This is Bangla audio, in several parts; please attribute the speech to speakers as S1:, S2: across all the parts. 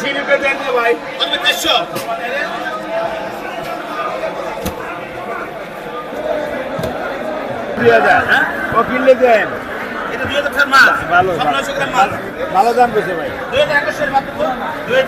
S1: সিলিপে দেন না ভাই। ও কিনলে দেন? ভালো
S2: নয়শো গ্রাম মাল।
S1: ভালো দাম পেয়েছে ভাই।
S2: দুই হাজার একুশের মাত্র তো দুই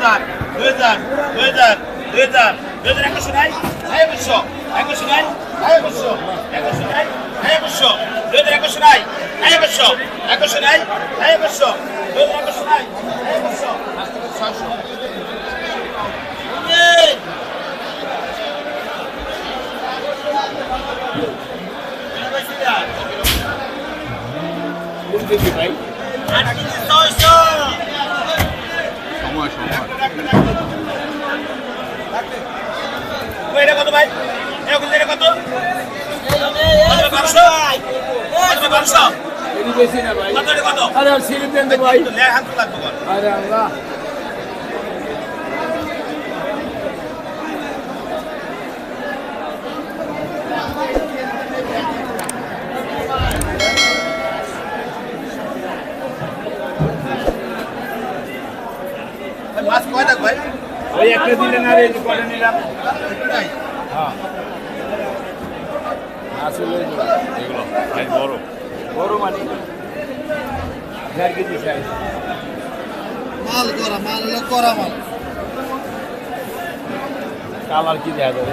S1: সময় সময়
S2: কত ভাই কত পাঁচশো পাঁচশো কত কত
S1: আরে সিলিপ ভাই আরে আল্লাহ।
S2: মাছ কয় থাক ভাই?
S1: ওই একটা দিলেন আর এই কটা নিলাম। হ্যাঁ। আসলে এগুলো ভাই বড়। বড় মানে দেড় কেজি সাইজ
S3: মাল করা মাল করা মাল।
S1: কালার কি দেখা যাবে